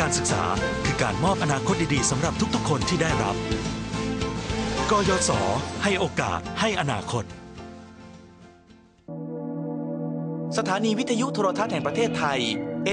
การศึกษา คือการมอบอนาคตดีๆสำหรับทุกๆ คนที่ได้รับ กยศ ให้โอกาสให้อนาคต สถานีวิทยุโทรทัศน์แห่งประเทศไทย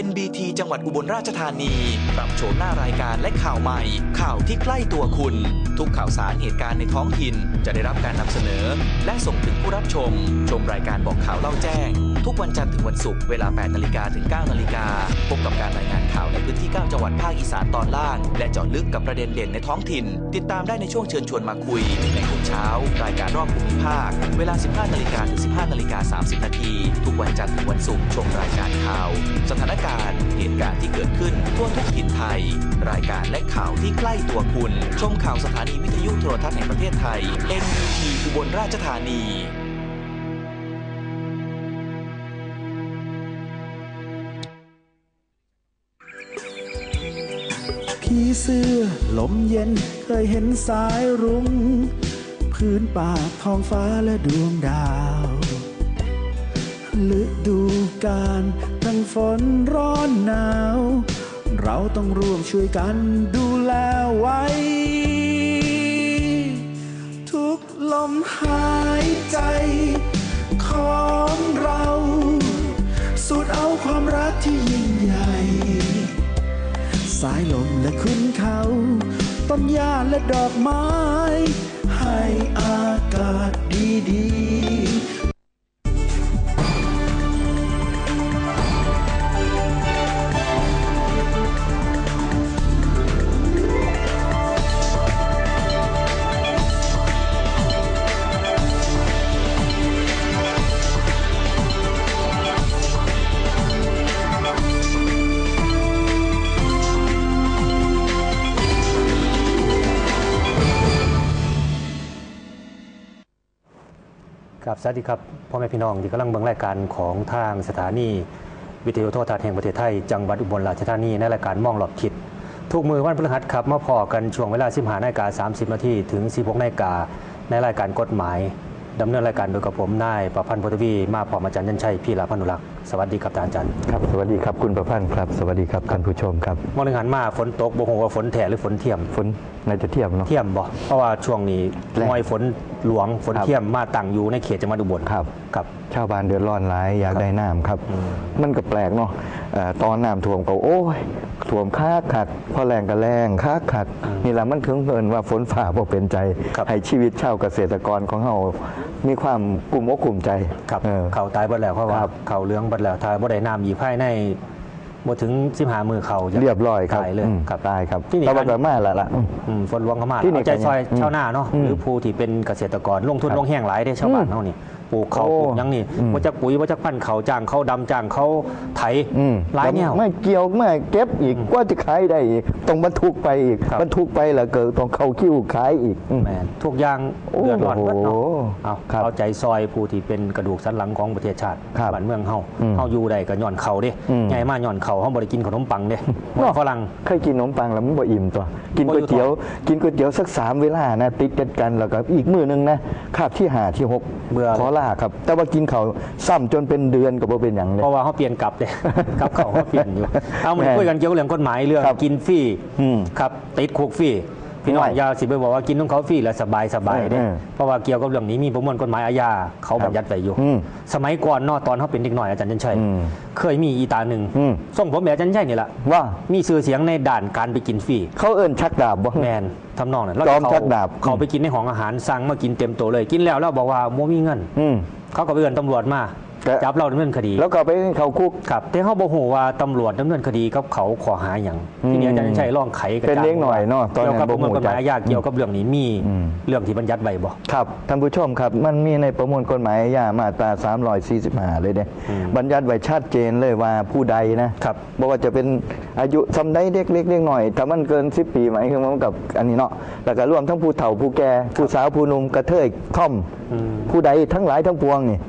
NBT จังหวัดอุบลราชธานี ปรับโฉมหน้ารายการและข่าวใหม่ ข่าวที่ใกล้ตัวคุณ ทุกข่าวสารเหตุการณ์ในท้องถิ่น จะได้รับการนำเสนอ และส่งถึงผู้รับชม ชมรายการบอกข่าวเล่าแจ้ง ทุกวันจันทร์ถึงวันศุกร์เวลา 8 นาฬิกาถึง 9 นาฬิกา พบกับการรายงานข่าวในพื้นที่ 9 จังหวัดภาคอีสานตอนล่าง และเจาะลึกกับประเด็นเด่นในท้องถิ่น ติดตามได้ในช่วงเชิญชวนมาคุย ในทุกเช้า รายการรอบภูมิภาค เวลา 15 นาฬิกาถึง 15 นาฬิกา 30 นาที ทุกวันจันทร์ถึงวันศุกร์ชมรายการข่าว สถานการณ์ เหตุการณ์ที่เกิดขึ้นทั่วทุกถิ่นไทย รายการและข่าวที่ใกล้ตัวคุณ ชมข่าวสถานีวิทยุโทรทัศน์แห่งประเทศไทย NBT อุบลราชธานี เสื้อลมเย็นเคยเห็นสายรุง้งพื้นป่าท้องฟ้าและดวงดาวฤดูกาลทั้งฝนร้อนหนาว เราต้องร่วมช่วยกันดูแลไว้ ทุกลมหายใจของเราสูดเอาความรักที่ยิ่งใหญ่ สายลมและขึ้น เขา ต้นหญ้าและดอกไม้ ให้อากาศดีๆ สวัสดีครับพ่อแม่พี่น้องที่กำลังเบิ่งรายการของทางสถานีวิทยุโทรทัศน์แห่งประเทศไทย จังหวัดอุบลราชธานีในรายการมองหลอดทิศทุกมือวันพฤหัสครับมาพอกันช่วงเวลา 15นาฬิกา30นาทีถึง 16นาฬิกาในรายการกฎหมายดำเนินรายการโดยกับผมนายประพันธ์พุทธวีมาพร้อมอาจารย์ยันชัยพี่ลาพันุรักษ์สวัสดีครับอาจารย์ครับสวัสดีครับคุณประพันธ์ครับ สวัสดีครับท่านผู้ชมครับมองหนึ่งหันมาฝนตกบ่ฮู้ว่าฝนแท้หรือฝนเทียมฝนน่าจะเทียมเนาะเทียมบ่เพราะว่าช่วงนี้แรงมอยฝน หลวงฝนครับ เทียมมาตั้งอยู่ในเขตจังหวัดอุบลครับ ครับ ชาวบ้านเดือดร้อนหลายอยากได้น้ำครับอืมมันก็แปลกเนาะเอ่อตอนน้ำท่วมก็โอ้ยท่วมค้าขัดพอแรงก็แรงค้าขัด นี่แหละมันถึงเกินว่าฝนฝ่าบ่เป็นใจ ครับ ให้ชีวิตชาวเกษตรกรของเรามีความกลุ่มอกกลุ่มใจครับเออ เขาตายเบิดแล้วเพราะว่าครับ เขาเลี้ยงเบิดแล้วทายบ่ได้น้ำอีกภายใน บ่ถึง15มือเขาจะเรียบร้อยครับตายเลยอืมครับ ตายครับที่นี่แต่ว่าก็มาแล้วล่ะ อืมอืมฝนหลวงเข้ามาที่นี่เอาใจซอยอืมชาวนาเนาะอืมหรือผู้ที่เป็นเกษตรกรลงทุนครับ ลงแห้งหลายเด้ชาวบ้านอืมเฮานี่ ปลูกเขาโอ้ปลูกหยังนี่อืมบ่จักปุ๋ยบ่จักพันธุ์เขาจ้างเขาดำจ้างเขาไถอืมหลายแนว ไม่เกี่ยวไม่เก็บอีกกว่าจะขายได้อีกต้องบรรทุกไปอีกครับ บรรทุกไปแล้วเกิดต้องเข้าคิวขายอีกอืม แม่นทุกอย่างโอ้เดือดร้อนเบิดเนาะโอ้เอาครับเอาใจซอยผู้ที่เป็นกระดูกสันหลังของประเทศชาติครับบ้านเมืองเฮาอืมเฮาอยู่ได้ก็ย้อนเขาเด้อืม ใหญ่มาย้อนเขาเฮาบ่ได้กินขนมปังเด้เนาะฝรั่ง เคยกินขนมปังแล้วมันบ่อิ่มตัว กินบ่ก๋อวยยู่เตี๋ยวท้กินก๋วยเตี๋ยวสักสามเวลานะ ติดกันกันแล้วก็อีกมื้อหนึงนะคาบที่หาที่หกเบื่อ ขอลาครับ แต่ว่ากินเขาวซ้ำจนเป็นเดือนก็บ่เป็นหยังเลย เพราะว่าเขาเปลี่ยนกลับเลยกลับเขาเขาเปลี่ยนอยู่ เอามาแม่คุยกันเกี่ยวกับเรื่องกฎหมายเรื่องครับกินฟรีอืม ครับติดคุกฟรี พี่น้องไม่อยาสิไปบอกว่ากินของเขาฟรีแล้วสบายสบายเด้เออเพราะว่าเกี่ยวกับเรื่องนี้มีประมวลกฎหมายอาญาเขาครับบัญญัติไว้อยู่อืมสมัยก่อนเนอตอนเขาเป็นเด็กหน่อยอาจารย์ชันชัยอืมเคยมีอีตาหนึ่งอืมส่งผมแบบอาจารย์ชันชัยนี่แหละว่ามีชื่อเสียงในด่านการไปกินฟรีเขาเอิ้นชักดาบบ่แมนทำนองนั้นจอมเขชักดาบเขาไปกินในของอาหารสั่งมากินเต็มโตัวเลย กินแล้วแล้วบอกว่าโมมีเงินอืมเขาก็ไปเอินตำรวจมา แต่จับเราดำเนินคดีแล้วก็ไปเข้าคุก ครับแต่เขาบอกว่าตำรวจดำเนินคดีกับเขาขอหาอย่างอืมที่นี้อาจารย์ชัยร้องไขกระเป็นจ่างเล็กหน่อยเนาะตอนนั้นเกี่ยวกับประมวลกฎหมายบ่ฮู้จักอาญาเกี่ยวกับเรื่องนี้มีอืม เรื่องที่บัญญัติไว้บ่ ครับท่านผู้ชมครับ มันมีในประมวลกฎหมายอาญามาตรา345 เลยเด้อืมบัญญัติไว้ชัดเจนเลยว่าผู้ใดนะครับบอกว่าจะเป็นอายุสำได้เด็กเล็กเล็กหน่อย ถ้ามันเกิน 10 ปีหมายถึงว่ามันกับอันนี้เนาะแล้วก็รวมทั้งผู้เฒ่าผู้แก่ผู้สาวผู้หนุ่มกระเทยท่อมอืมผู้ใดทั้งหลายทั้งปวงนี่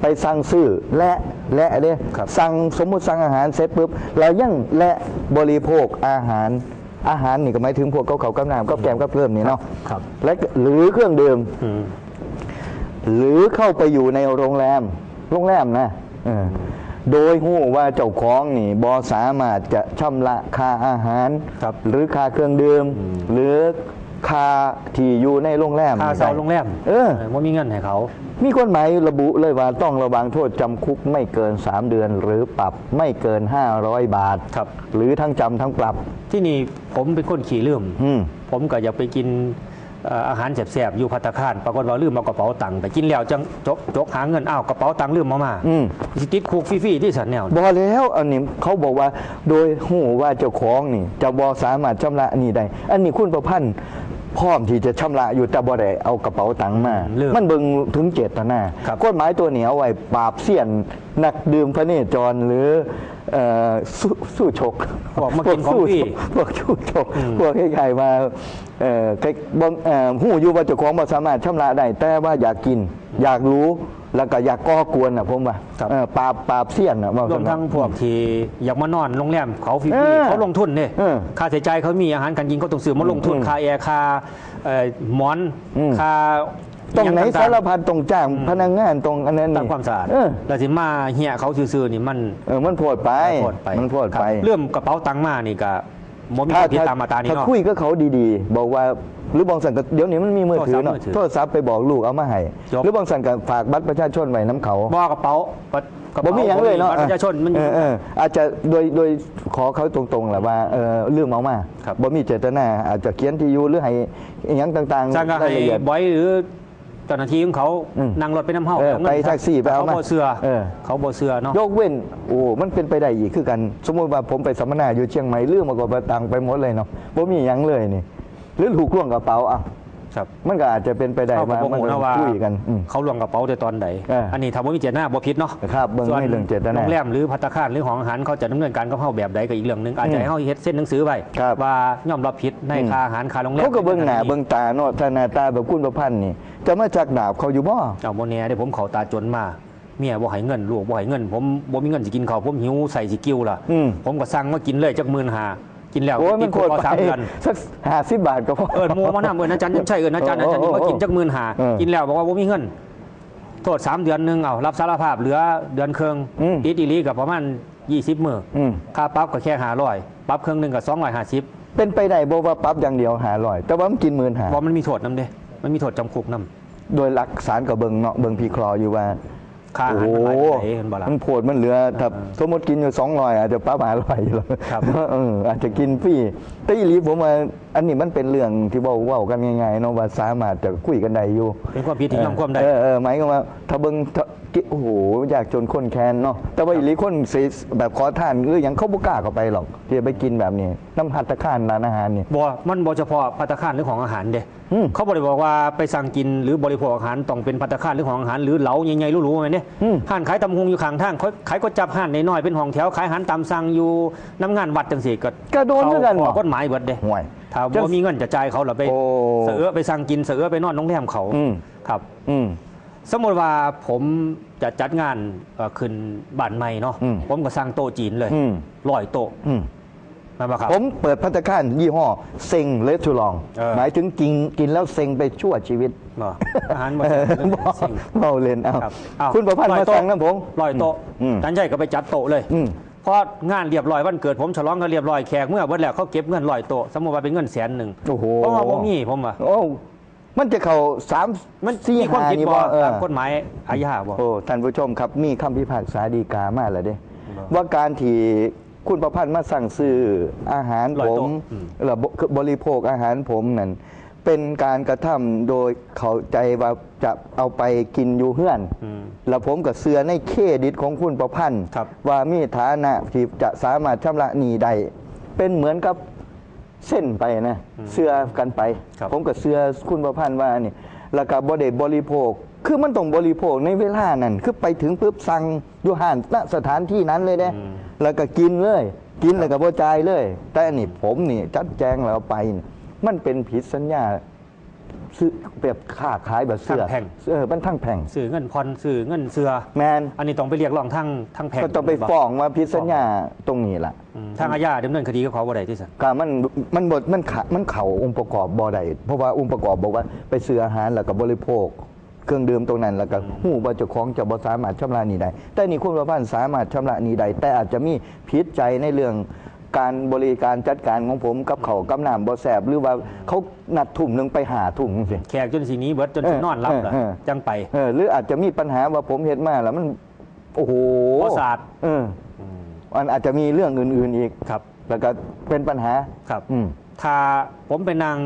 ไปสั่งซื้อและและเด้ครับสั่งสมมุติสั่งอาหารเสร็จปุ๊บเรายังและบริโภคอาหารอาหารนี่ก็หมายถึงพวกเขาเขาวกับน้ำกับแกมกับเพิ่มนี่เนาะครับและหรือเครื่องดื่มอืมหรือเข้าไปอยู่ในโรงแรม โรงแรมนะเออโดยหู้ว่าเจ้าของนี่บอสามารถจะชำระค่าอาหารครับหรือค่าเครื่องดื่มหรือค่าที่อยู่ในโรงแรมค่าเช่าโรงแรมเออว่ามีเงินให้เขา มีกฎหมายระบุเลยว่าต้องระวังโทษจำคุกไม่เกิน 3 เดือน หรือปรับไม่เกิน 500 บาท ครับ หรือทั้งจำทั้งปรับ ที่นี่ผมเป็นคนขี่ลืมอืม ผมก็อยากไปกินเอ่ออาหารแสบๆอยู่พัตตาคารปรากฏว่าลืมเอากระเป๋าตังค์ไปกินแล้วจังจกจกหาเงินอ้าวกระเป๋าตังค์ลืมมามาอืม สิติดคุกฟรีๆที่สันแนวบอแล้วอันนี้เขาบอกว่าโดยหูว่าเจ้าของนี่ จะบอสามารถชำระอันนี้ได้ อันนี้คุณประพันธ์ พร้อมที่จะชำระอยู่แต่บ่ได้เอากระเป๋าตังค์มาเรื่องมันเบิ่งถึงเจตนาครับ กฎหมายตัวนี้เอาไว้ปราบเสี้ยนนักดื่มพระเนจรหรือเอ่อสู้สู้ชกพวกมากินของสู้ฟรีพวกชู้ชกพวกใครๆมาเอ่อใครบ่เอ่อหูอยู่ว่าเจ้าของบ่สามารถชำระได้แต่ว่าอยากกิน อยากรู้ แล้วก็อยากก่อกวนน่ะผมว่าครับ เอ่อปราบปราบเสี้ยนน่ะว่า รวมทั้งพวกที่อยากมานอนโรงแรมเขาฟรีเออๆเขาลงทุนเนี่ยเออค่าใช้จ่ายเขามีอาหารการกินเขาต้องซื้อมาลงทุนอืมค่าแอร์ค่าเอ่อหมอนอืม ค่าตรงไหนย่สารต่งพัดตรงจ้างพนักงานตรงอันนั้นๆนี่ตามความสะอาดเออแล้วสิมาเหี่ยเขาซื่อๆนี่มันเออมันโพดไป โพดไปมันโพดครับไปเรื่องกระเป๋าตังค์มานี่ก็ บ่มีความผิดตามมาตรานี้ถ้าเนาะ คุยกับเขาดีๆ บอกว่าหรือบางสันก็เดี๋ยวนี้มันมีมือถือเนาะโทรศัพท์มือถือโทรศัพท์ไปบอกลูกเอามาให้จบ หรือบางสันก็ฝากบัตรประชาชนไว้น้ำเขา บ่กระเป๋าบัตรกระบ่เป๋ามีอย่างเลยเนาะบัตรประชาชนมันอเอยู่ อเอออาจจะโดยโดยขอเขาตรงๆแหละว่าเออเรื่องเอามาครับ บ่มีเจตนาอาจจะเขียนที่อยู่หรือให้อหยังต่างๆสร้างก็ให้รายละเอียด บอยหรือ เจ้าหน้าที่ของเขาอืมนั่งรถไปน้ำเฮาเออเอาเงินไปแท็กซี่ไปเอามาเขาบ่เสือเออ เขาบ่เสือเนาะ ยกเว้นโอ้มันเป็นไปได้อีกคือกัน สมมติว่าผมไปสัมมนาอยู่เชียงใหม่เรื่องมากกว่าตังค์ไปหมดเลยเนาะบ่มีหยังเลยนี่หรือถูกล่วงกระเป๋าอะ ครับมันก็อาจจะเป็นไปได้เขาก็ว่าบ่มันฮู้ก็นะว่าคุยกันอืมเขาลวงกระเป๋าแต่ตอนใดเอออัอันนี้ทำว่ามีเจตนาบ่ผิดเนาะครับเบิ่งส่วนในเรื่องเจตนาโรงแรมหรือภัตตาคารหรือของอาหารเขาจะดำเนินการกับเฮาแบบใดก็อีกเรื่องหนึงอาจจะอืมให้เฮาเฮ็ดเส้นหนังสือไว้ครับว่ายอมรับผิดในอืมค่าอาหารค่าโรงแรมเขาก็เบิ่งหน้าเบิ่งตาเนาะถ้าหน้าตาแบบคุณประพันธ์นี่จะมาจากดาบเขาอยู่บ่เอาบ่แน่เด้ผมเข้าตาจนมาเมียบ่ให้เงินลูกบ่ให้เงิน ผมบ่มีเงินสิกินข้าวผมหิวใส่สิกิ้วล่ะอืมผมก็สั่งมากินเลยจัก15,000 กินแล้วโอ้ยมัตินดโคคุกตรมาไปสามเดือน สักห้าสิบบาทก็พอ เอิญโมมาน้ำเอิญอาจารย์ยังใช่เอิญอาจารย์อาจารย์นี่มากินจักหมื่นหาเออกินแล้วบอกว่าบ่มีเงินโทษสามเดือนหนึงเอารับสารภาพเหลือเดือนครึ่งอืม ติดอีหลีกับประมาณ20มื้ออมค่าปรับก็แค่500ปรับครึ่งหนึงก็250 เป็นไปได้บ่ว่าปรั๊บอย่างเดียวหาร้อย แต่ว่ามันกินหมื่นหาเพราะมันมีโทษนํเด้ มันมีโทษจำคุกนํโดยหลักสารกับเบิงเนาะเบิงพีคลออยู่ว่า ค่าอาหารมันหลายปานใดเห็นบ่ล่ะ มันโผดมันเหลือถ้าสมมติกินอยู่สองร้อยอาจจะป้าหาร้อยอยู่แล้วครับ เอออาจจะกินฟรีแต่อีหลีผมว่าอันนี้มันเป็นเรื่องที่บอกเว่ากันง่ายๆเนาะว่าสามารถจะคุยกันได้อยู่ เป็นความผิดที่ยอมความได้ เออเออหมายความว่าถ้าเบิงถ้า กิโอ้โหอยากจนคนแค้นเนาะแต่ว่าอีหลีคนสิแบบขอทานหรือหยังเขาบ่กล้าเข้าไปหรอกที่จะไปกินแบบนี้น้ำพัตตาคารร้านอาหารนี่บ่มันบ่เฉพาะภัตตาคารหรือของอาหารเด้อืม เขาบ่ได้บอกว่าไปสั่งกินหรือบริโภคอาหารต้องเป็นภัตตาคารหรือของอาหารหรือเหลาใหญ่ๆหรูๆไงเนี่ยอืม ห้านขายตำฮงอยู่ข้างทางเขาขายก็จับห้านน้อยๆเป็นห้องแถวขายอาหารตามสั่งอยู่น้ำงานวัดจังซี่ก็ก็โดนเหมือนกันเขาเหรขออกฎหมายเบิดเด้ห่วยถ้าบ่มีเงินจะจ่ายเขาหรอไปโอ้เสือไปสั่งกินเสือไปนอนโรงแรมเขาอืม ครับ อืม สมมติว่าผมจะจัดงานเอ่อขึ้นบ้านใหม่เนาะอืมผมก็สั่งโต๊ะจีนเลยอืมร้อยโต๊ะอืมนั่นบ่ครับ ผมเปิดพัตตาคารยี่ห้อเซ็งเลสทูลอง เออ หมายถึงกินกินแล้วเซ็งไปชั่วชีวิตเนาะอาหารบ่เอใช่อเรื่องบอกสิ่ง เมาเล่นเอาครับอ้าวคุณประพันธ์ร้อยมาโต๊ะสั่งนะผมร้อยโต๊ะอืมท่านใหญ่ก็ไปจัดโต๊ะเลยอืม เพราะงานเรียบร้อยวันเกิดผมฉลองกันเรียบร้อยแขกเมื่อเบิดแล้วเขาเก็บเงินร้อยโต๊ะสมมติว่าเป็นเงินแสนหนึ่งโอ้โหเพราะว่าผมมีผมว่าโอ้ มันจะเข้าสามมันสี่มีความหาผิดนี่บ่บ่เออตามกฎหมายอาญาบ่โอ้ท่านผู้ชมครับ มีคำพิพากษาดีกามาแล้วเด้บ่ว่าการที่คุณประพันธ์มาสั่งซื้ออาหารร้อยผโต๊ะมอืมหรือบริโภคอาหารผมนั่นเป็นการกระทำโดยเข้าใจว่าจะเอาไปกินอยู่เฮือนอืมแล้วผมก็เสือในเครดิตของคุณประพันธ์ครับว่ามีฐานะที่จะสามารถชำระหนี้ได้เป็นเหมือนกับ เส้นไปนะเสือกันไป ครับผมก็เสือคุณประพันธ์ว่านี่แล้วก็บริบริโภค คือมันต้องบริโภคในเวลานั้น คือไปถึงปุ๊บสั่งอยู่ห่านณสถานที่นั้นเลยเด้แล้วก็กินเลย กินแล้วก็บ่จ่ายเลย แต่อันนี้ผมนี่จัดแจงแล้วเอาไปนี่มันเป็นผิดสัญญา ซื้อแบบค้าขายแบบเสื้อทั้งแผ่ง เออมันทั้งแผ่งซื้อเงินผ่อนซื้อเงินเสือ แมนอันนี้ต้องไปเรียกร้องทั้งทั้งแผ่งก็ต้องไปฟ้องว่าผิดสัญญาตรงนี้ล่ะอืมทางอาญาดำเนินคดีกับเขาบ่ได้ที่สันก็มันมันบดมันขามันเข่าองค์ประกอบบ่ได้เพราะว่าองค์ประกอบบอกว่าไปซื้ออาหารแล้วก็บริโภค เครื่องดื่มตรงนั้นแล้วก็หูว่าเจ้าของจะบ่สามารถชำระหนี้ได้แต่นี่คุณประพันธ์สามารถชำระหนี้ได้แต่อาจจะมีผิดใจในเรื่อง การบริการจัดการของผมกับเขาวกำน้ำบ่แสบหรือว่าเขานัดทุ่มหนึงไปหาทุ่มจังซี่แขกจนสีนี้เบิดจนสินอนรับเหรอเออเออ จังไปเออหรืออาจจะมีปัญหาว่าผมเห็นมาแล้วมัน โอ้โหบ่สะอาดเออมันอาจจะมีเรื่องอื่นๆอีก ครับแล้วก็เป็นปัญหา ครับ อืม ถ้าผมไปนั่ง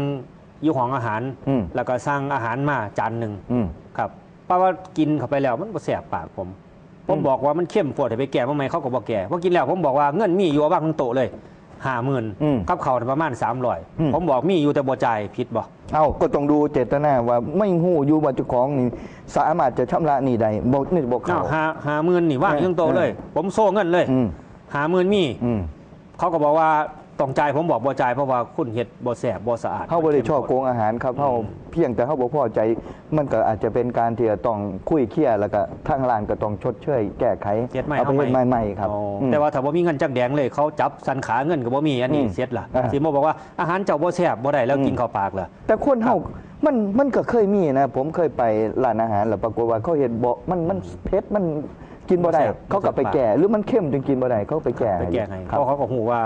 อยู่ของอาหาร อืม แล้วก็สั่งอาหารมาจานหนึ่งอืม ครับเพราะว่ากินเข้าไปแล้วมันบ่แสบปากผม ผมบอกว่ามันเข้มปวดให้ไปแก่มาไหมเขาก็บอกแก่พอกินแล้วผมบอกว่าเงินมีอยู่ว่างทั้งโต๊ะเลยห้าหมื่นอืมกับเขาวน่ะประมาณสามร้อยอืมผมบอกมีอยู่แต่บ่จ่ายผิดบ่เอ้าก็ต้องดูเจตนาว่าไม่หู้อยู่ว่าเจ้าของนี่สามารถจะชำระหนี้ได้บอกนี่บอกอ้าเขาวห้าห้าหมื่นนี่ว่างอยู่ทั้งโต๊ะเลย ผมโซ่เงินเลยอืมห้าหมื่นมีอืมเขาก็บอกว่า ต้องจ่ายผมบอกบ่จ่ายเพราะว่าคุณเฮ็ดบ่แสบบ่สะอาด เขาบริชอบโกงอาหารครับเขาเพียงแต่เขาบอกพอใจ มันก็อาจจะเป็นการที่จะต้องคุยเคลียร์แล้วก็ทางร้านก็ต้องชดเชยแก้ไขเฮ็ดใหม่เอาไปเอาเฮ็ดใหม่ใหม่ๆครับ อ๋ออมแต่ว่าถ้าบ่มีเงินจักแดงเลยเขาจับสันขาเงินก็บ่มีอันนี้อืมเสียดล่ะอ่า สิบ่บอกว่าอาหารเจ้าบ่แซ่บบ่ได้แล้วอืมกินเข้าปากล่ะ แต่คนเฮามัน มันก็เคยมีนะ ผมเคยไปร้านอาหารแล้วปรากฏว่าเขาเห็นบอกมัน มันเผ็ด มันกินบ่ได้แซ่บเขาก็ไปแก่ หรือมันเข้มจนกินบ่ได้ เขาไปแก่ไปแก้ให้ครับเพราะเขาก็หูว่า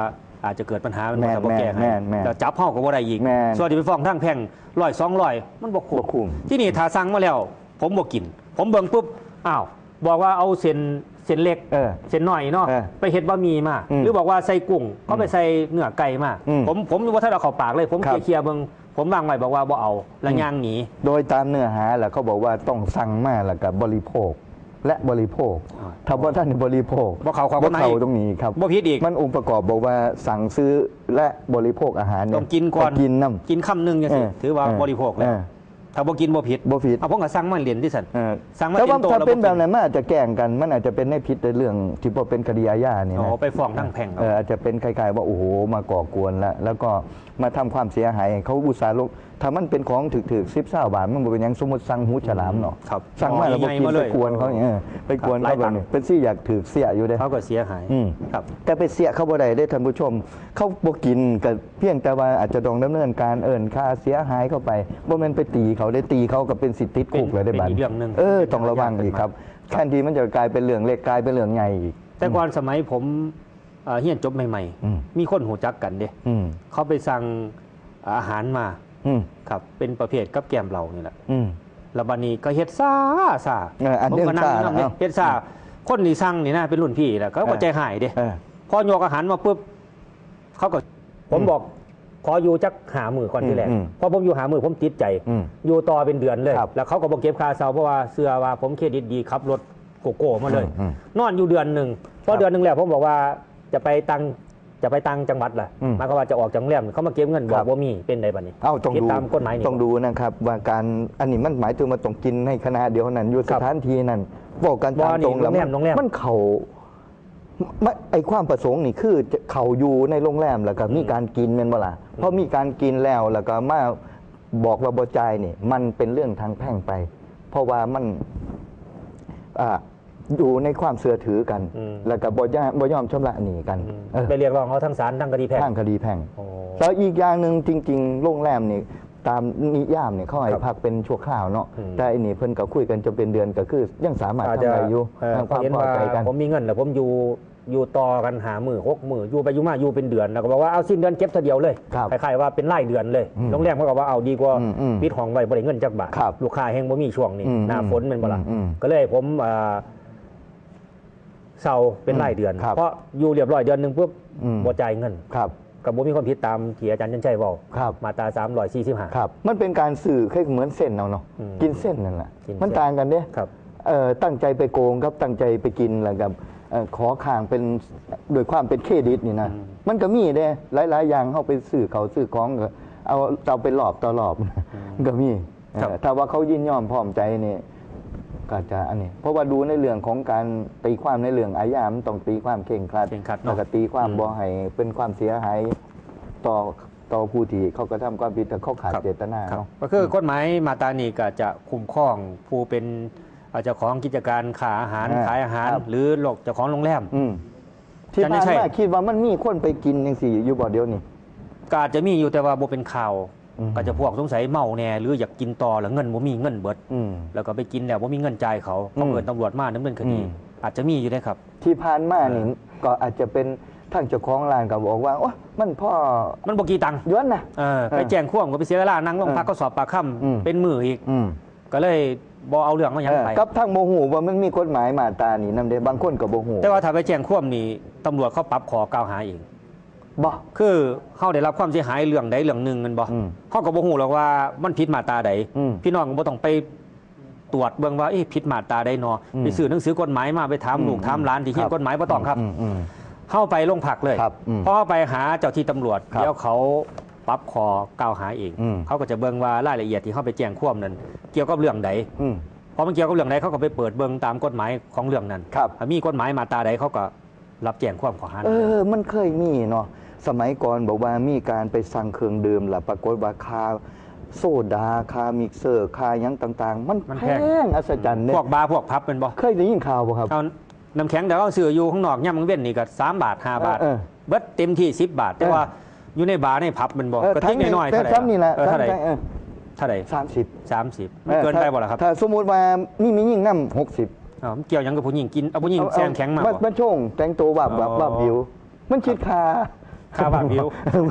อาจจะเกิดปัญหามันแม่นบ่แก้ให้แม่นแม่นแล้วจับเฮาก็บ่ได้อีกแม่นส่วนที่ไปฟ้องทางแพ่งร้อยสองร้อยมันบ่คุ้บ่คุ้ม ที่นี่ถ้าสั่งมาแล้ว ผมบ่กิน ผมเบิ่งปุ๊บอ้าวบอกว่าเอาเส้นเส้นเล็ก เออ เส้นหน่อยเนาะเออไปเฮ็ดบะหมี่มา อืมหรือบอกว่าใส่กุ้งก็ไปใส่เนื้อไก่มา อืมผมผมว่าถ้าเราเข้าปากเลย ผมครับ เคลียร์ๆเบิ่งผมวางไว้บอกว่าบ่เอาแล้วอืมย่างหนี โดยตามเนื้อหาแล้วเขาบอกว่าต้องสั่งมาแล้วก็บริโภค และบริโภคอ่าถ้าว่าท่านบริโภคบ่เข้าความบ่กฎหมายเข้าตรงนี้ครับบ่ผิดอีกมันองค์ประกอบบอกว่าสั่งซื้อและบริโภคอาหารเนี่ยต้องกินก่อนกินน้ำกินคำหนึงจังซี่เออถือว่าเออบริโภคแล้วเออถ้าบ่กินบ่ผิดบ่ผิดเอาผมก็สั่งมาเรียนที่สั่นเออสั่งมาแต่ว่าเต็มโต๊ะถ้าแล้วเป็นบ่กินแบบนั้นมันอาจจะแกล้งกัน มันอาจจะเป็นในพิษในเรื่องที่พอเป็นคดีอาญาเนี่ยอ๋นะอไปฟ้องทางแพ่งเอาเอออาจจะเป็นคล้ายๆว่าโอ้โหมาก่อกวนแล้วแล้วก็มาทำความเสียหายให้เขาอุตส่าห์ลงถ้ามันเป็นของถึกๆซิบเศร้าบาทมันบ่เป็นหยังสมมติสั่งหูฉลามเนาะครับสั่งมาแล้วบ่กินอ๋อไปเลยกวนเขาอย่างเงี้ยไปกวนหลาเขายแบตับงค์นี้เป็นซี่อยากถือเสียอยู่เด้ เขาก็เสียหายอืม ครับ แต่ไปเสียเขาบ่ได้ได้ท่านผู้ชม เขาบ่กินก็เพียงแต่ว่าอาจจะต้องดำเนินการเอิ้นค่าเสียหายเข้าไปบ่แม่นไปตีเขาได้ตีเขาก็เป็นสิทธิติดคุกเลยได้บัดเป็นอีกเรื่องหนึ่ง เออต้องระวังอีกครับแทนที่มันจะกลายเป็นเรื่องเล็กกลายเป็นเรื่องใหญ่อีก แต่ก่อนสมัยผมเอ่อเฮียนจบใหม่อืม ๆ มีคนหูจักกันเด้ อืม เขาไปสั่งอาหารมา อืมครับ เป็นประเภทกับแกล้มเรานี่แหละอืมแล้วบัดนี้ก็เฮ็ดซ่าซ่าเอออันผมเรื่องก็นั่งซ่าอยู่นำเด้เอ้าเฮ็ดซ่าคนที่สั่งนี่นะเป็นรุ่นพี่แหละเขาก็เออใจหายเด้เออ พอยกอาหารมาปุ๊บเขาก็ ผมบอก ขออยู่จักหามือก่อนทีแรกอืม เพราะผมอยู่หามือผมติดใจ อืม อยู่ต่อเป็นเดือนเลย ครับแล้วเขาก็บอกเก็บค่าเช่าเพราะว่าเสื้อว่าผมเครดิตดีขับรถโกโก้มาเลย อืมนอนอยู่เดือนหนึ่งพอครับเดือนหนึ่งแล้วผมบอกว่าจะไปตัง จะไปตังจังหวัดล่ะอืม หมายความว่าจะออกจากโรงแรมเขามาเก็บเงินบครัอบกว่ามีเป็นใดบัดนี้เอ้าต้องคิดดูตามกฎหมายนี่ ต้องดูนะครับว่าการอันนี้มันหมายถึงมาต้องกินในคณะเดียวนั้นอยู่คสรับถานที่นั้นบอกกันตามว่านี่ตรงแล้วโรงแรมโรงแรม มันเขาไม่ไอความประสงค์นี่คือจะเขาอยู่ในโรงแรมแล้วก็มีการกินแม่นบ่ล่ะเพราะมีการกินแล้วแล้วก็มาบอกว่าบ่จ่ายนี่ มันเป็นเรื่องทางแพ่งไป เพราะว่ามันอ่า อยู่ในความเสื่อถือกัน อืม แล้วก็บ่ยอมบ่ยอมชำระหนี้กันอืมเออไปเรียกร้องเขาทั้งศาลทั้งคดีแพ่ง ทางคดีแพ่ง โอ้ แล้วอีกอย่างหนึ่งจริงๆโรงแรมนี่ตามนิยามเนี่ยเขาให้ครับพักเป็นชั่วคราวเนาะอืม แต่อันนี้เพิ่นก็คุยกันจะเป็นเดือนก็คือ ยังสามารถอาจทำจะได้อยู่เอ่อทางคเขาวามเห็นพอว่าใจกัน ผมมีเงินแล้วผมอยู่อยู่ต่อกันหามือหกมืออยู่ไปอยู่มาอยู่เป็นเดือนแล้วก็บอกว่าเอาสิ้นเดือนเก็บเท่าเดียวเลยครับคล้ายๆว่าเป็นรายเดือนเลยอืมโรงแรมเขาก็ว่าเอาดีกว่าอืมอืมปิดห้องไว้บริเงินจักบาทครับลูกค้าแห้งบ่มีช่วงนี้อืมหน้าฝนเป็นบ่ล่ะอืมอืมก็เลยผมเอ่อ เศร้าเป็นรายเดือน ครับเพราะอยู่เรียบร้อยเดือนหนึ่งปุ๊บอืม บ่จ่ายเงินครับ กับบ่มีความผิดตามที่อาจารย์ชันชัยบอกครับ มาตรา345 ครับ มันเป็นการสื่อคล้ายเหมือนเส้นเอาเนาะอืมกินเส้นนั่นแหละกินเส้นมันต่างกันเด้ครับ เอ่อตั้งใจไปโกงครับตั้งใจไปกินแล้วกับเอ่อขอข้างเป็นโดยความเป็นเครดิตนี่นะมันก็มีเด้หลาย ๆ อย่างเข้าไปซื้อเขาซื้อของก็เอาเอาไปหลอบต่อหลอบก็มีครับ เออถ้าว่าเขายินยอมพร้อมใจนี่ ก็จะอันนี้ เพราะว่าดูในเรื่องของการตีความในเรื่องอาญามันต้องตีความเข่งครัดเข่งครัดเนอะแล้วก็ตีความอืมบ่ให้เป็นความเสียหายต่อต่อผู้ที่เขาก็ทำความผิดแต่เขาขาดครับ เจตนาครับเนาะ ก็คือกฎหมายมาตรานี้ก็จะคุ้มครองผู้เป็นเอ่อเจ้าของกิจการขาอาหารอ่าขายอาหาร ครับ หรือโลกเจ้าของโรงแรม อืมที่จะไม่ผ่านใช่ มาคิดว่ามันมีคนไปกินยังสี่อยู่บ่เดียวนี่ ก็อาจจะมีอยู่แต่ว่าบ่เป็นข่าวอืม ก็จะพวกสงสัยเมาแน่หรืออยากกินต่อแล้วเงินบ่มีเงินเบิดอืมแล้วก็ไปกินแล้วบ่มีเงินจ่ายเขาเขาอืมเกิดตำรวจมาดำเนินคดีอืมอาจจะมีอยู่ได้ครับ ที่ผ่านมานี่ก็อาจจะเป็นทางเจ้าของร้านก็บอกว่าโอ้มันพ่อ มันบ่กี่ตังค์ย้อนนะเออเออไปแจ้งความก็ไปเสียเวลานั่งโรงพักเออก็สอบปากคอืมำเป็นมืออีกอืมก็เลยบ่เอาเรื่องมาหยังไปเออกับทางโมหูว่ามันมีกฎหมายมาตรานี่นำเด้บางคนก็บ่ฮู้แต่ว่าถ้าไปแจ้งความนี่ตำรวจเขาปรับขอกล่าวหาเอง บ่คือเขาได้รับความเสียหายเรื่องใดเรื่องหนึ่งแมันบ่อืมเขาก็บ่ฮู้หรอกว่ามันผิดมาตราใดอืมพี่น้องก็บ่ต้องไปตรวจเบิ่งว่าเอ๊ะผิดมาตราใดเนาะอืมไปซื้อหนังสือกฎหมายมาไปถามลูกถามหลานที่เขียนกฎหมายบ่ต้องครับมอืมเข้าไปโรงพักเลยครับอืมพอไปหาเจ้าที่ตำรวจครับเดี๋ยวเขาปรับคอกล่าวหาเองอืมเขาก็จะเบิ่งว่ารายละเอียดที่เขาไปแจ้งความนั้น เกี่ยวกับเรื่องใดอืมพอมันเกี่ยวกับเรื่องใดเขาก็ไปเปิดเบิ่งตามกฎหมายของเรื่องนั้นครับถ้ามีกฎหมายมาตราใดเขาก็รับแจ้งความขอหาเออ มันเคยมีเนาะ สมัยก่อนบอกว่ามีการไปสั่งเครื่องดื่มล่ะปรากฏว่าคาโซดาคามิกเซอร์คาหยังต่าง ๆ มันมันแพแพง งอัศจรรย์เนี่ยพวกบาร์พวกพับเป็นบ่เคยได้ยินข่าวบ่ครับ เอาน้ำแข็งเดี๋ยวเอาซื้ออยู่ข้างนอกย่ำมังเว้นนี่ก็สามบาทห้าบาทเออเบิดเต็มที่สิบบาท แต่เออ ว่าอยู่ในบาร์ในพับเป็นบ่เออกระติกน้อยๆแต่เท่าไหร่ซ้ำนี่แหละเออเท่าไหร่เออเท่าไหร่สามสิบสามสิบมันเกินไปบ่ล่ะครับถ้าสมมุติว่านี่มียิ่งน้ำหกสิบอ๋อมันเกี่ยวหยังกับผู้หญิงกินเอาผู้หญิงแซงแข็งมามับ่นช่วงแต่งตัวแบบแบบอ๋อ แบบวิว มันคิดค่า ค่าแบบวิว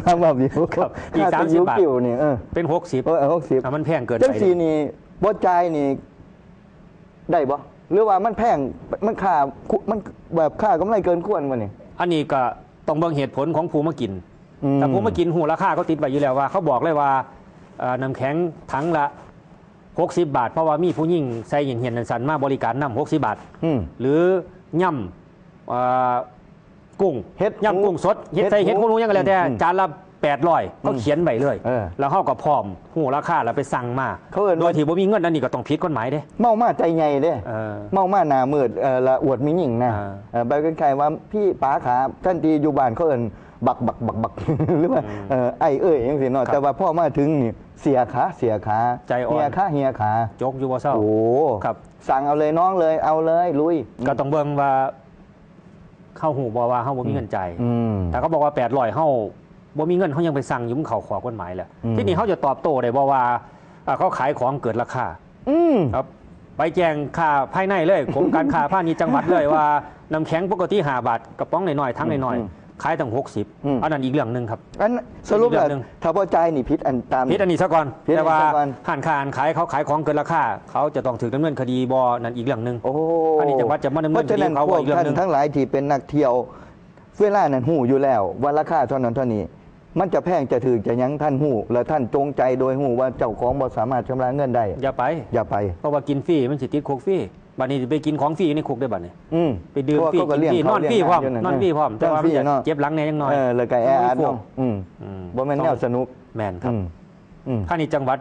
ค่าแบบวิวครับอีกค่30เป็นวิวบาทกิ่วนี่เออเป็นหกสิบเออหกสิบมันแพงเกินจังไปสีเลยนี่บ่จ่ายนี่ ได้บ่หรือว่ามันแพงมันค่าคุมันแบบค่ากำไรเกินควรบ่นี่อันนี้ก็ต้องเบิ่งเหตุผลของผู้มากินอืมแต่ผู้มากินหูราคาเขาติดไว้อยู่แล้วว่า เขาบอกเลยว่าเอ่อน้ำแข็งถังละ60บาท เพราะว่ามีผู้หญิงใส่เหียนเหียนสันๆมาบริการนำ60บาทอืมหรือย่ำเอ่อ กุ้งเฮ็ดหมูย่ำกุ้งสดเฮ็ดใส่เฮ็เฮ็ดดหมูกุ้งรู้ยังไงแล้วแต่อืมจานละ800เขาเขียนไว้เลย เออ แล้วเขาก็พร้อมหูราคาแล้วไปสั่งมาเขาเอิ้นว่า โดยที่บ่มีเงินอันนี้ก็ต้องผิดกฎหมายเด้ เมามาใจใหญ่เด้เออเมามาหน้ามืดเออละอวดมีหญิงนะอ่า เออไปเป็นใครว่าพี่ป๋าขาท่านทีอยู่บ้านเขาเอิ้นบักบักบักบัก หรือว่าเออไอ้เอ้ยจังซี่เนาะครับแต่ว่าพ่อมาถึงนี่เสียขาเสียขาใจอ่อน เฮียขาเฮียขา จกอยู่บ่เศร้า โอ้ครับ สั่งเอาเลยน้องเลยเอาเลยลุย ก็ต้องเบิ่งว่า เข้าหูบ่ว่าเฮาบ่มีเงินจ่ายอืมแต่เขาบอกว่า800เฮาบ่มีเงินเฮายังไปสั่งอยู่มันเข้าขอกฎหมายแหละอืมทีนี้เขาจะตอบโต้ได้บ่ว่าอ่าเขาขายของเกินราคาอืมครับไปแจ้งค่าภายในเลยกรมการค้าพาณิชย์จังหวัดเลยว่าน้ำแข็งปกติ5บาทกระป๋องหน่อยๆทั้งหน่อยอืมๆ ขายตั้งอืม60อันนั้นอีกเรื่องหนึงครับ อันสรุปอีกเรื่แล้อวงหนึ่ง ถ้าพอใจายนี่พิษอันตาม พิดอันนี้ซะก่อนผิดอันนี้แต่ว่าซะก่อนห้านค้าอันขายเขาขายของเกินราคาเขาจะต้องถูกดำเนินคดีบ่นั่นอีกเรื่องหนึงโอ้อันนี้จังหวัดจะมาดำเนินเพราะฉะนั้นคดีเขาพวกอีกเรื่องท่านหนึ่ง ทั้งหลายที่เป็นนักเที่ยวเวลานั้นหูอยู่แล้วว่าราคาเท่านั้นเท่านี้ มันจะแพงจะถือจะหยังท่านหูและท่านจงใจโดยหูว่าเจ้าของบ่สามารถชำระเงินได้อย่าไป อย่าไป เพราะว่ากินฟรีมันสิติดคุกฟรี บัดนี้ไปกินของฟรีอยู่ในคุกได้บัดนี้อืมไปดื่มเพราะฟรีเขาก็กินเลี้ยงฟรีนเขาอนเลี้ยงฟรีพร้อมงานยู่นอนฟรีพร้อมแต่ว่ามันฟรีจะเนาะเจ็บหลังแน่ยังน้อยเออแล้วก็แออัดเนาะอืมอืมบ่แม่นแนวสนุกแม่นครับอืมอืมถ้านี่จังหวัด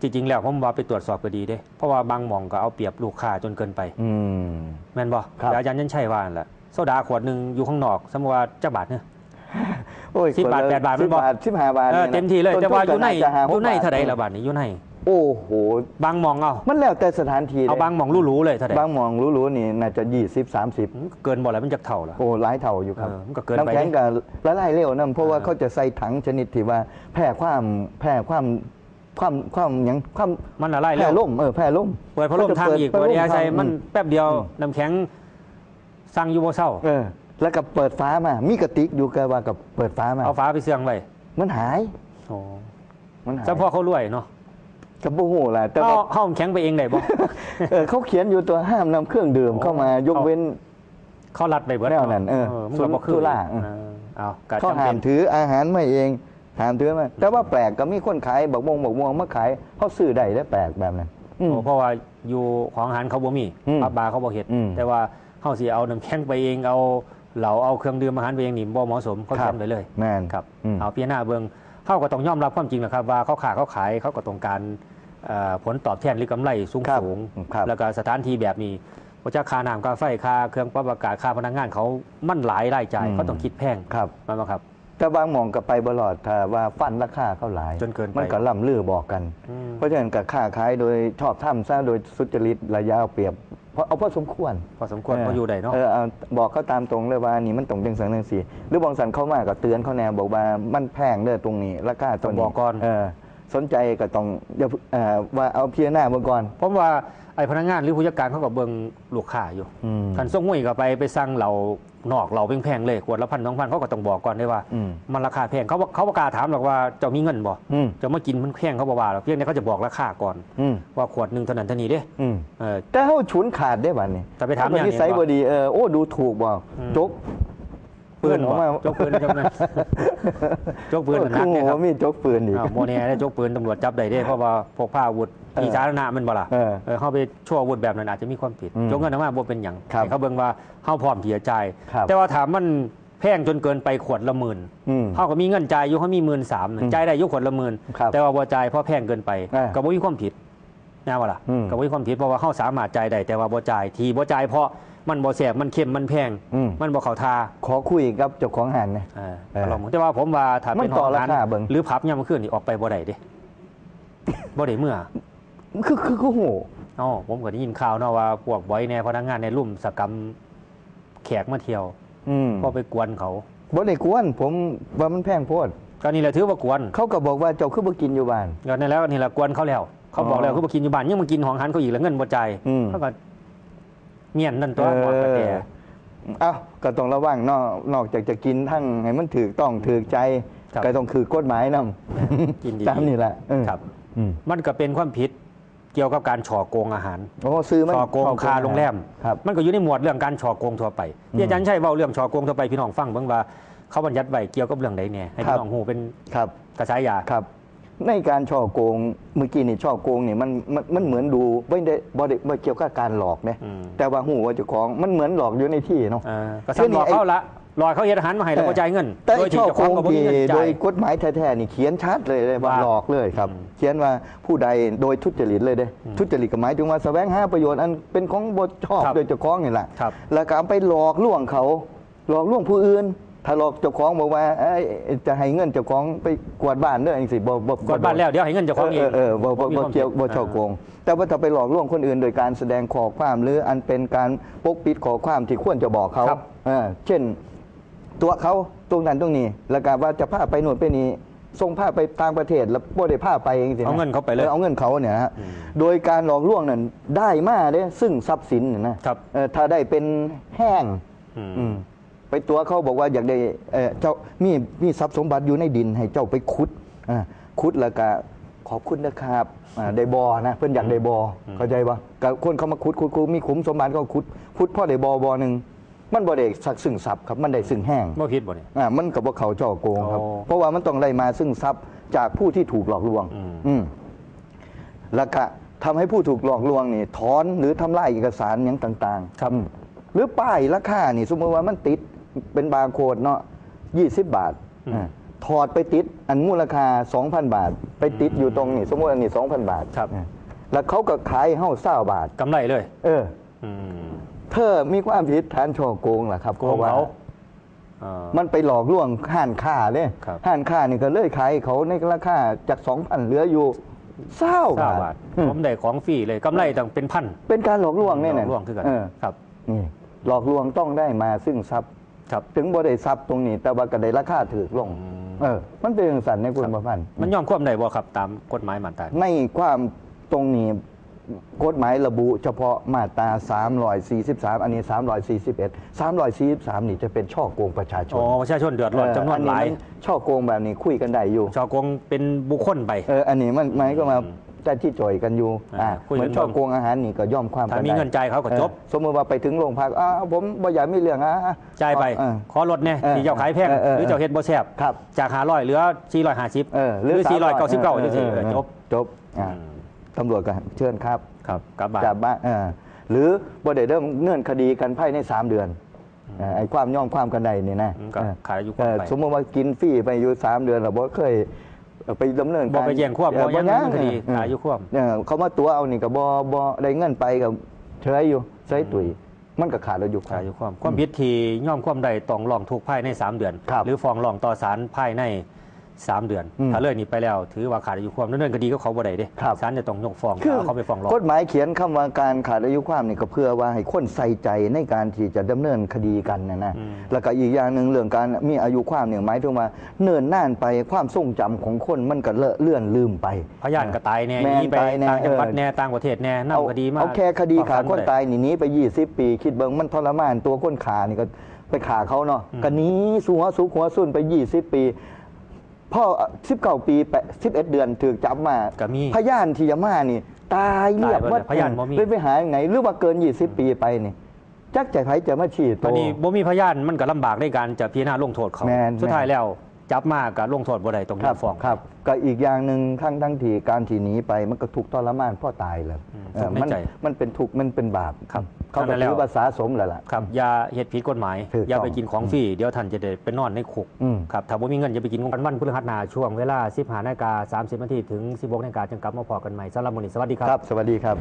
จริงๆแล้วผมว่าไปตรวจสอบก็ดีเด้ เพราะว่าบางหม่องก็เอาเปรียบลูกค้าจนเกินไปอืมแม่นบ่ครับเดี๋ยวอาจารย์ยันชัยว่านั่นแหละโซดาขวดหนึ่งอยู่ข้างนอกสมมติว่าจักบาทเนี่ย โอ้ยสิบบาทคนละแปดบาทสิมันบอกบาทสิบห้าบาทเออนี่นะเต็มที่เลยต้นแต่ว่าอยู่ในก็จะหอยู่ในกบทเท่าใดละบาทนี่อยู่ในโอ้โหบางหม่องเอามันแล้วแต่สถานที่เอาเลยบางหม่องหรูๆเลยเท่าใดบางหมองรู้ๆนี่น่าจะ20 30อืมเกินบ่แล้วมันจักเท่าละโอ้หลายเท่าอยู่ครับเออมันก็เกินไปน้ำแข็งกับละลายเร็วนั่นเพราะว่าเออเขาจะใส่ถังชนิดที่ว่าแพร่ความแพร่ความความความหยังความมันละลายแพร่แล้วล่มเออแพร่ล่มเปิดพัดลมทางอีกเปิเปิดพัแอร์ใส่ทางมันอืแป๊บเดียวอืมน้ำแข็งสั่งอยู่บ่เศร้าเออ แล้วก็เปิดฟ้ามา มีกระติกอยู่กับว่ากับเปิดฟ้ามา เอาฟ้าไปเสื่องไว้มันหายโอ้มันหายเฉพาะเขารวยเนาะกับโอ้โหล่ะแต่เอาว่าห้องแข็งไปเองได้บ่เออเขาเขียนอยู่ตัวห้ามนำเครื่องดื่มเข้ามายกเว้นเขารัดไปเบิดแนวนั้นเออมันก็บ่คือสุราเออเออเอาก็เขาจำห้าเป็มนถืออาหารมาเองห้ามถือมาแต่ว่าแปลกก็มีคนขายบักมงบักม่วงมาขายเขาซื้อได้ได้แปลกแบบนั้นอืมโอ้เพราะว่าอยู่ของอาหารเขาบ่มีอืมปับบาร์เขาบ่เฮ็ดอืมแต่ว่าเฮาสิเอาน้ำแข็งไปเองเอา เหล้าเอาเครื่องดื่มอาหารไปเองนี่บ่เหมาะสมเขาครับทำไปเลยแม่นครับอืม เอาพิจารณาเบิ่งเฮาก็ต้องยอมรับความจริงนะครับ ว่าเขาขาเขาขายเขาก็ต้องการเอ่อผลตอบแทนหรือกำไรสูงครับสูงครับแล้วก็สถานที่แบบนี้ว่าจะค่าน้ำค่าไฟค่าเครื่องปรับอากาศค่าพนักงานเขามันหลายรายจ่ายอืม เขาต้องคิดแพงครับมาบ่ครับ แต่บางหมองก็ไปบลอดถ้าว่าฟันราคาเขาหลายจนเกินไป มันก็ล่ำลือบอกกัน อืม เพราะฉะนั้นกับค่าขายโดยชอบทำซะโดยสุจริตระยะเอาเปรียบเพราะเอาพอสมควรพอสมควรพออยู่ได้เนาะเออเอาบอกเขาตามตรงเลยว่านี่มันตรงจังสังจังสีหรือบางสันเข้ามาก็เตือนเขาแนวบอกว่ามันแพงเด้อตรงนี้ราคาตัวต้นี้องบอกก่อน เออสนใจก็ต้องอย่าเอ่อว่าเอาพิจารณาเมื่อก่อนผมว่าไอ้พนักงานหรือผู้จัดการเขาก็เบิ่งลูกค้าอยู่อืม คันส่งมุ้ยก็ไปไปสั่งเรา นอกเราแพงๆเลยขวดละพันสองพันเขาก็ต้องบอกก่อนได้ว่าอืมมันราคาแพงเขาบอกเขาประกล้าศถามหรอกว่าเจะมีเงินบ่อืมเจะมากินมันแพงเขาบอกว่าหรอกเพียงแต่เขาจะบอกราคาก่อนอืมว่าขวดหนึ่งเท่านั้นเท่านี้เด้อืมเออแต่เฮาฉุนขาดได้บัดนี้แต่ไปถามเขอย่างนี้นิสัยบ่ดีเออโอ้ดูถูกบ่อืมจกปืนออกบ่มาจกปืนจกเงินจกปืนเออนักคือเนี่ยหัควรับมีจกปืนอีกอ้าวโมเน่ได้จกปืนตำรวจจับได้เด้เพราะว่าพกพาอาวุธเออ ที่สาธารณะแมันบ่ล่ะเออเออเข้าไปชั่วอาวุธแบบนั้นอาจจะมีความผิดอืมจกเงินออกมาบ่เป็นหยังครับให้เขาเบิ่งว่าเฮาพร้อมที่จะจ่ายครับ แต่ว่าถามมันแพงจนเกินไปขวดละหมื่นอืม เขาก็มีเงินจ่ายอยู่เขามีหมื่นสามอืมจ่ายได้อยุขวดละหมื่นครับแต่ว่าบ่จ่ายเพราะแพงเกินไปอ่าก็บ่มีความผิดนะว่าล่ะอืม ก็บ่มีความผิดเพราะว่าเขาสามารถจ่ายได้แต่ว่าบ่จ่ายทีบ่จ่ายเพราะมันบ่แสบมันเค็มมันแพงอืมมันบ่เข้าทา ขอคุยกับเจ้าของห้างนะ เออเออลองแต่ว่าผมว่าถ้าเป็นมันต่อห้องราคาเบิ่ง หรือพับยามมื้อคืนนี่ออกไปบ่ได้เด้บ่ได้เมื่อ คือคือคือโหอ๋อผมก็ได้ยินข่าวเนาะว่าพวกบอยแน่พนักงานในรุ่มสกรรมแขกมาเที่ยวอืมพอไปกวนเขาบ่ได้กวน ผมว่ามันแพงโพด ก็นี่แหละถือว่ากวนเขาก็บอกว่าเจ้าคือบ่กินอยู่บ้าน ก็นี่แล้วนี่แหละกวนเขาแล้ว เขาบอกแล้วอ๋อคือมากินอยู่บ้านยังมากินของหันเขาอีกแล้วเงินบ่จ่ายอืม เขาก็เมียนนั่นตัวหมดกระแต เอ้าก็ต้องระวังนอกนอกจากจะกินทั้งให้มันถูกต้องถูกใจครับก็ต้องคือกฎหมายนำกินดีตามนี่แหละเออครับ อืม มันก็เป็นความผิด เกี่ยวกับการฉอโกงอาหารโอ้ซื้อมันฉอโกงคาโรงแรม ครับมันก็อยู่ในหมวดเรื่องการฉอโกงทั่วไปที่อาจารย์ใช่เว้าเรื่องฉอโกงทั่วไปพี่น้องฟังเบิ่งว่าเขาบัญญัติไว้เกี่ยวกับเรื่องใดแน่ให้พี่น้องฮู้เป็นครับกระสายยา ครับ ในการช่อโกงเมื่อกี้นี่ช่อโกงนี่มันมันมันเหมือนดูไม่ได้บ่ได้บ่เกี่ยวกับการหลอกเนี่ยอืม แต่ว่าหูว่าเจ้าของมันเหมือนหลอกอยู่ในที่เนาะเออก็สั่งบอกเขาละ รอยเขาเฮ็ดอาหารมาให้แล้วก็จ่ายเงินแต่โดยที่ช่อเจ้าโกของงก็บ่มีที่เงินโดจ่าย ยกฎหมายแท้ๆนี่เขียนชัดเลยเลยว่าว่าหลอกเลยครับอืมเขียนว่าผู้ใดโดยทุจริตเลยเด้อืมทุจริตก็หมายถึงว่าแสวงหาประโยชน์อันเป็นของบชอบครับโดยเจ้าของนี่แหละครับแล้วก็เอาไปหลอกลวงเขา หลอกลวงผู้อื่น ถ้าหลอกเจ้าของบอกว่าเอ้ยจะให้เงินเจ้าของไปกวาดบ้านเด้อจังซี่บ่บ่กดบ้านแล้วเดี๋ยวให้เงินเจ้าของเองเออเออบ่บ่มีบ่ความเกี่ยวผิดบ่ช่อโกง แต่ว่าถ้าไปหลอกลวงคนอื่น โดยการแสดงข้อความหรืออันเป็นการปกปิดข้อความที่ควรจะบอกเขาครับ เออเช่น ตัวเขาตรงนั้นตรงนี้ แล้วก็ว่าจะพาไปโน่นไปนี่ส่งพาไปต่างประเทศแล้วบ่ได้พาไปเองสินะเอาเงินเขาไปเลยเอาเงินเขาเนี่ยนะฮะอืมโดยการหลอกลวงนั้นได้มาเด้ซึ่งทรัพย์สินเนี่ยนะครับเออถ้าได้เป็นแห้งอืมอืมไปตัวเขาบอกว่าอยากได้เอ่อเจ้ามีมีทรัพย์สมบัติอยู่ในดินให้เจ้าไปขุดอ่าขุดแล้วก็ขอบคุณนะครับอ่าได้บอนะเพื่อนอยากได้บอเข้าใจปะกับคนเขามาขุดขุดขุดมีขุมสมบัติเขาขุดขุดพ่อได้บอบอหนึ่ง มันบ่ได้สักซึ่งทรัพย์ครับมันได้ซึ่งแห้งบ่ผิดบ่เนี่ยอ่ามันกับว่าเขาเจ้าโกงครับอ๋อเพราะว่ามันต้องได้มาซึ่งทรัพย์จากผู้ที่ถูกหลอกลวงอืมอืมแล้วก็ทำให้ผู้ถูกหลอกลวงนี่ถอนหรือทำลายเอกสารอย่างต่าง ๆ ครับอืมหรือป้ายราคานี่สมมติว่ามันติดเป็นบาร์โค้ดเนาะ20บาทอืมอ่าถอดไปติดอันมูลค่า2,000บาท ไปติดอยู่ตรงนี่สมมติอันนี้2,000บาทครับอ่าแล้วเขาก็ขายเฮ้าเศร้าบาทกำไรเลย เอออืม เธอมีความผิดฐานช่อโกงล่ะครับโกงพระว่เขาเอ่อมันไปหลอกลวงห้านค้าเนี่ยครับห้านค้านี่ก็เลยขายเขาในราคาจากสองพันเหลืออยู่เศร้าเก้าบาบาททอืมผมได้ของฟรีเลยกำไรต้องเป็นพันเป็นการหลอกลวงเนี่ยหลนะอกลวงคือกันเออครับนี่หลอกลวงต้องได้มาซึ่งทรัพย์ครับถึงบ่ได้ทรัพย์ตรงนี้ แต่ว่าก็ได้ราคาถือลงอืมเออ มันเป็นอย่างสันในคุณประพันธ์มันยอมควบได้บ่ครับตามกฎหมายมาตราในความตรงนี้ กฎหมายระบุเฉพาะมาตรา343 อันนี้ 341 343 นี่จะเป็นช่อโกงประชาชอ๋นอประชาชนเดือดร้อนจำนวนหลายเอออัมัช่อโกงแบบนี้คุยกันได้อยู่ชอกงเป็นบุคคลไปเอออันนี้มันหมายก็มาอืมแต่ที่จ่อยกันอยู่อ่าอ่าคุยเหกันมือนช่อโกงอาหารนี่ก็ย่อมความถ้ามีได้เงินจ่ายเขาก็จบออสมมติว่าไปถึงโรงพักอ้าวผมบ่อยากมีเรื่องอะจ่ายไปเออขอลดเนี่ยเออที่เจ้าขายแพงเออเออหรือเจ้าเฮ็ดบ่แซ่บครับจากหาร้อยเหลือ450เออหรือ300 499จังซี่เออเออเออจบจบอ่าอืม ตำรวจก็เชิญครับครับกลับบ้านกลับบ้านเออหรือบ่ได้เริ่มเงื่อนคดีกันภายใน 3 เดือนเออไอ้ความย่อมความกันใดนี่นะอืมก็เออขายอายุคเอวามอไปสมมติว่ากินฟรีไปอยู่ 3 เดือนเราบ่เคยเอ่อไปดำเนินบ่การไปแย่งความเออบ่ยังย่างคดีเอออายุความเออเขามาตัวเอานี่ก็บ่บ่ได้เงินไปกับเฉยอยู่เฉยตุยมันก็ขาดอายุคขายอายุความความผิดที่ย่อมความใดต้องร้องทุกข์ภายใน 3 เดือน ครับหรือฟ้องร้องต่อศาลภายใน 3 เดือนอืมถ้าเลยนี่ไปแล้ว ถือว่าขาดอายุความดำเนินคดีก็เขาบ่ได้เด้ครับศาลจะต้องยกฟ้องคือเอาเขาไปฟ้องร้องกฎหมายเขียนคำว่าการขาดอายุความนี่ก็เพื่อว่าให้คนใส่ใจในการที่จะดำเนินคดีกันนะนะอืมแล้วก็อีกอย่างหนึ่งเรื่องการมีอายุความเนี่ยหมายถึงว่าเนิ่นน่านไปความทรงจำของคนมันก็เลอะเลื่อนลืมไปพยานก็ตายแน่แม่หนนีไปตายแน่ต่างจังหวัดเออแน่ต่างประเทศแน่เอานำคดีมาเอาแค่คดีขาฟ้องศลคนบ่ได้ตายหนีหนี้ไป 20 ปี คิดเบิ่งมันทรมานตัวคนขานี่ก็ไปขาเขาเนาะก็หนีสู้หัวสุกหัวสุ่นไป 20 ปี พ่อ19ปีแปด11เดือนถูกจับมาก็มี พยานที่จะมานี่ ตายเรียบตายหมดเลยว่าพยานบ่มีไปไปหาอย่างไหนหรือว่าเกิน 20 ปีไปนี่ จักใจไผจะมาฉีดตตัอนวนี้บ่มีพยานมันก็ลำบากในการจะพิจารณาลงโทษเขาแม่นสุดท้ายแล้ว จับมาก็ลงโทษบ่ได้ต้องคยรับกฟ้อง ครับก็อีกอย่างหนึ่งทั้งทั้งที่การที่หนีไปมันก็ถูกทรมานพ่อตายเลยอืมเออทุกข์ในมันใจมันเป็นทุกข์มันเป็นบาปครับเขาฉะนั้ก็นแล้ถืวอภาษาสมแล้วล่ะ ครับอย่าเฮ็ดผิดกฎหมายถูกต้องอย่าไปกินของฟรีเดี๋ยวท่านจะได้ไปนอนในคุกอืม ครับถ้าบ่มีเงินอย่าไปกินของกันวันพฤหัสหน้าช่วงเวลา15นาฬิกา30นาทีถึง 16นาฬิกาจึงกลับมาพอกันใหม่สำหรับมื้อนี้สวัสดีครับ ครับ สวัสดีครับ